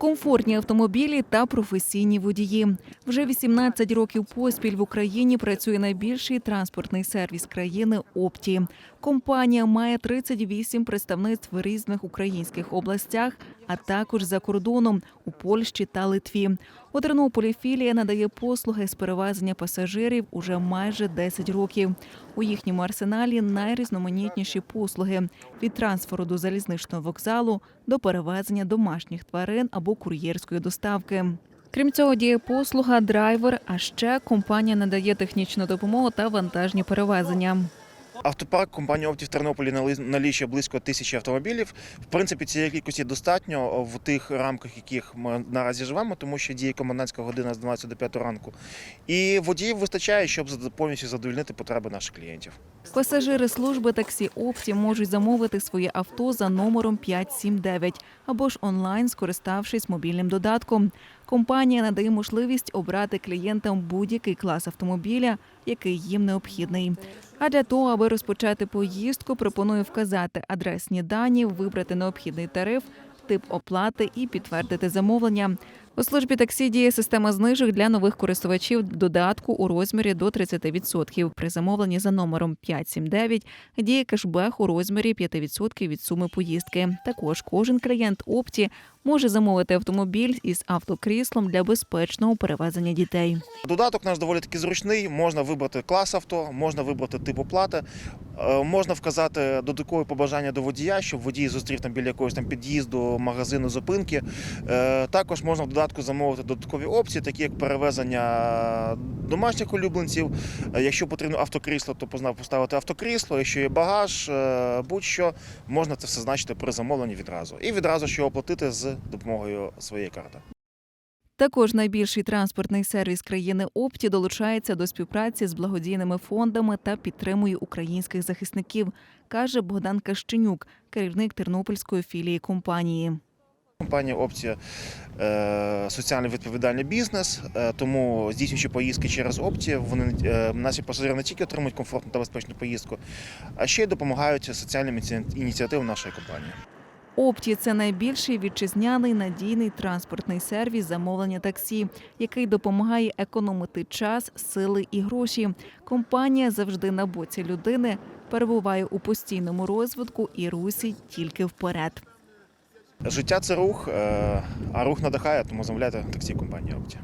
Комфортні автомобілі та професійні водії. Вже 18 років поспіль в Україні працює найбільший транспортний сервіс країни Опті. Компанія має 38 представництв в різних українських областях, а також за кордоном у Польщі та Литві. У Тернополі філія надає послуги з перевезення пасажирів уже майже 10 років. У їхньому арсеналі найрізноманітніші послуги від трансферу до залізничного вокзалу до перевезення домашніх тварин або кур'єрської доставки. Крім цього, діє послуга драйвер. А ще компанія надає технічну допомогу та вантажні перевезення. Автопарк компанії Опті в Тернополі налічує близько тисячі автомобілів. В принципі, цієї кількості достатньо в тих рамках, яких ми наразі живемо, тому що діє комендантська година з 12 до 5 ранку. І водіїв вистачає, щоб повністю задовольнити потреби наших клієнтів. Пасажири служби таксі Опті можуть замовити своє авто за номером 579 або ж онлайн, скориставшись мобільним додатком. Компанія надає можливість обрати клієнтам будь-який клас автомобіля, який їм необхідний. А для того, аби розпочати поїздку, пропоную вказати адресні дані, вибрати необхідний тариф, тип оплати і підтвердити замовлення. У службі таксі діє система знижок для нових користувачів додатку у розмірі до 30%. При замовленні за номером 579 діє кешбек у розмірі 5% від суми поїздки. Також кожен клієнт Опті може замовити автомобіль із автокріслом для безпечного перевезення дітей. Додаток наш доволі таки зручний. Можна вибрати клас авто, можна вибрати тип оплати, е, можна вказати додаткові побажання до водія, щоб водій зустрів там біля якогось там під'їзду, магазину, зупинки. Е, Також можна в додатку замовити додаткові опції, такі як перевезення домашніх улюбленців. Е, Якщо потрібно автокрісло, то позна- поставити автокрісло. Якщо є багаж, е, будь-що, можна це все значити при замовленні відразу. І відразу що оплатити з допомогою своєї карти. Також найбільший транспортний сервіс країни Опті долучається до співпраці з благодійними фондами та підтримує українських захисників, каже Богдан Кащенюк, керівник тернопільської філії компанії. Компанія Опція е, соціально відповідальний бізнес, е, тому здійснюючи поїздки через Опцію, вони е, наші пасажири не тільки отримують комфортну та безпечну поїздку, а ще й допомагають соціальним ініціативам нашої компанії. Опті це найбільший вітчизняний надійний транспортний сервіс замовлення таксі, який допомагає економити час, сили і гроші. Компанія завжди на боці людини, перебуває у постійному розвитку і русі тільки вперед. Життя це рух, е, а рух надихає, тому замовляйте таксі компанії Опція.